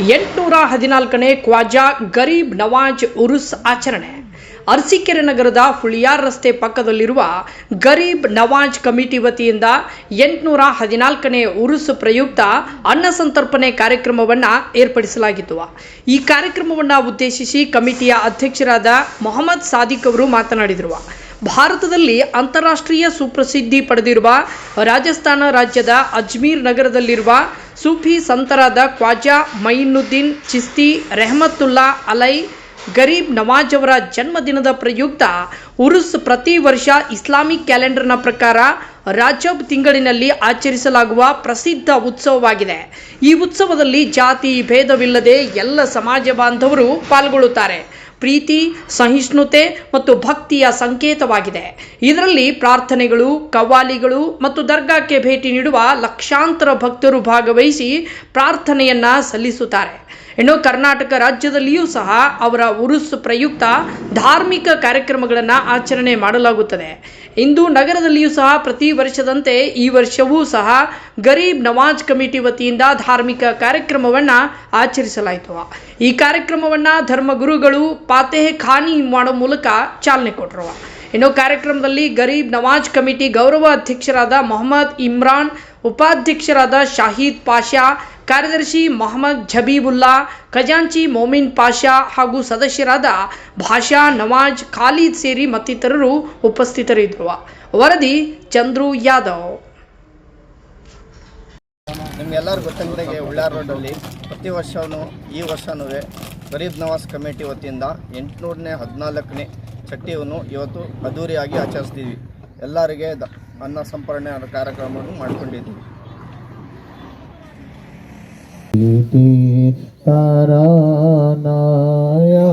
ಎಂಟುನೂರ ಹದಿನಾಲ್ಕನೇ ಖ್ವಾಜಾ ಗರೀಬ್ ನವಾಜ್ ಉರುಸ್ ಆಚರಣೆ. ಅರಸೀಕೆರೆ ನಗರದ ಹುಳಿಯಾರ್ ರಸ್ತೆ ಪಕ್ಕದಲ್ಲಿರುವ ಗರೀಬ್ ನವಾಜ್ ಕಮಿಟಿ ವತಿಯಿಂದ ಎಂಟುನೂರ ಹದಿನಾಲ್ಕನೇ ಉರುಸ್ ಪ್ರಯುಕ್ತ ಅನ್ನ ಸಂತರ್ಪಣೆ ಕಾರ್ಯಕ್ರಮವನ್ನು ಏರ್ಪಡಿಸಲಾಗಿತ್ತು. ಈ ಕಾರ್ಯಕ್ರಮವನ್ನು ಉದ್ದೇಶಿಸಿ ಕಮಿಟಿಯ ಅಧ್ಯಕ್ಷರಾದ ಮೊಹಮ್ಮದ್ ಸಾದಿಕ್ ಅವರು ಮಾತನಾಡಿದರು. ಭಾರತದಲ್ಲಿ ಅಂತಾರಾಷ್ಟ್ರೀಯ ಸುಪ್ರಸಿದ್ಧಿ ಪಡೆದಿರುವ ರಾಜಸ್ಥಾನ ರಾಜ್ಯದ ಅಜ್ಮೀರ್ ನಗರದಲ್ಲಿರುವ ಸೂಫಿ ಸಂತರಾದ ಖ್ವಾಜಾ ಮೈನುದ್ದೀನ್ ಚಿಸ್ತಿ ರೆಹಮತ್ತುಲ್ಲಾ ಅಲೈ ಗರೀಬ್ ನವಾಜ್ ಅವರ ಜನ್ಮದಿನದ ಪ್ರಯುಕ್ತ ಉರುಸ್ ಪ್ರತಿ ವರ್ಷ ಇಸ್ಲಾಮಿಕ್ ಕ್ಯಾಲೆಂಡರ್ನ ಪ್ರಕಾರ ರಾಜಬ್ ತಿಂಗಳಿನಲ್ಲಿ ಆಚರಿಸಲಾಗುವ ಪ್ರಸಿದ್ಧ ಉತ್ಸವವಾಗಿದೆ. ಈ ಉತ್ಸವದಲ್ಲಿ ಜಾತಿ ಭೇದವಿಲ್ಲದೆ ಎಲ್ಲ ಸಮಾಜ ಬಾಂಧವರು ಪಾಲ್ಗೊಳ್ಳುತ್ತಾರೆ. ಪ್ರೀತಿ, ಸಹಿಷ್ಣುತೆ ಮತ್ತು ಭಕ್ತಿಯ ಸಂಕೇತವಾಗಿದೆ. ಇದರಲ್ಲಿ ಪ್ರಾರ್ಥನೆಗಳು, ಕವ್ವಾಲಿಗಳು ಮತ್ತು ದರ್ಗಾಕ್ಕೆ ಭೇಟಿ ನೀಡುವ ಲಕ್ಷಾಂತರ ಭಕ್ತರು ಭಾಗವಹಿಸಿ ಪ್ರಾರ್ಥನೆಯನ್ನ ಸಲ್ಲಿಸುತ್ತಾರೆ. ಇನ್ನು ಕರ್ನಾಟಕ ರಾಜ್ಯದಲ್ಲಿಯೂ ಸಹ ಅವರ ಉರುಸ್ ಪ್ರಯುಕ್ತ ಧಾರ್ಮಿಕ ಕಾರ್ಯಕ್ರಮಗಳನ್ನು ಆಚರಣೆ ಮಾಡಲಾಗುತ್ತದೆ. ಇಂದು ನಗರದಲ್ಲಿಯೂ ಸಹ ಪ್ರತಿ ವರ್ಷದಂತೆ ಈ ವರ್ಷವೂ ಸಹ ಗರೀಬ್ ನವಾಜ್ ಕಮಿಟಿ ವತಿಯಿಂದ ಧಾರ್ಮಿಕ ಕಾರ್ಯಕ್ರಮವನ್ನು ಆಚರಿಸಲಾಯಿತು. ಈ ಕಾರ್ಯಕ್ರಮವನ್ನು ಧರ್ಮಗುರುಗಳು ಪಾತೆಹ್ ಖಾನಿ ಮಾಡೋ ಮೂಲಕ ಚಾಲನೆ ಕೊಟ್ಟರು ಇನ್ನು ಕಾರ್ಯಕ್ರಮದಲ್ಲಿ ಗರೀಬ್ ನವಾಜ್ ಕಮಿಟಿ ಗೌರವ ಅಧ್ಯಕ್ಷರಾದ ಮೊಹಮ್ಮದ್ ಇಮ್ರಾನ್, ಉಪಾಧ್ಯಕ್ಷರಾದ ಶಾಹೀದ್ ಪಾಷಾ, ಕಾರ್ಯದರ್ಶಿ ಮೊಹಮ್ಮದ್ ಜಬೀಬುಲ್ಲಾ, ಖಜಾಂಚಿ ಮೊಮಿನ್ ಪಾಷಾ ಹಾಗೂ ಸದಸ್ಯರಾದ ಭಾಷಾ ನವಾಜ್ ಖಾಲೀದ್ ಸೇರಿ ಮತ್ತಿತರರು ಉಪಸ್ಥಿತರಿದ್ದರು. ವರದಿ ಚಂದ್ರು ಯಾದವ್. ನಿಮ್ಗೆಲ್ಲರೂ ಗೊತ್ತಿದ್ದಂಗೆ ಉಳ್ಳಾರ್ ರೋಡಲ್ಲಿ ಪ್ರತಿ ವರ್ಷವೂ ಈ ವರ್ಷವೂ ಗರೀಬ್ ನವಾಜ್ ಕಮಿಟಿ ವತಿಯಿಂದ ಎಂಟುನೂರನೇ ಹದಿನಾಲ್ಕನೇ ಚಟ್ಟಿಯನ್ನು ಇವತ್ತು ಅದ್ದೂರಿಯಾಗಿ ಆಚರಿಸ್ತೀವಿ ಎಲ್ಲರಿಗೆ ದ ಅನ್ನ ಸಂಪರ್ಣೆ ಅನ್ನೋ ಕಾರ್ಯಕ್ರಮವನ್ನು ಮಾಡ್ಕೊಂಡಿದ್ದೀವಿ तारानाया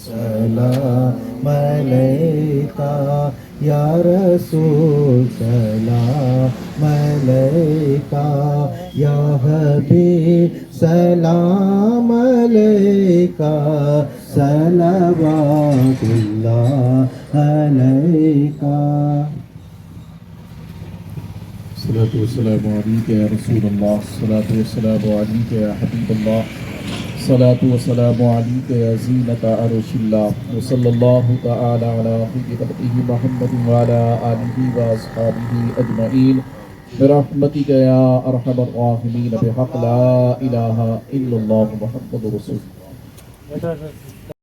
सलाम अलैका या रसूल सलाम अलैका या हबीब सलाम علیکہ صلوات اللہ علیکہ صلاة والسلام علیک یا رسول اللہ صلاة والسلام علیک یا حبیب اللہ صلاة والسلام علیک یا زینت عرش اللہ وصل اللہ تعالی علی خیلی محمد وعلا آلہ و اصحابہ اجمعین برحمتك يا أرحم الراحمين بحق لا إله إلا الله محمد رسول الله.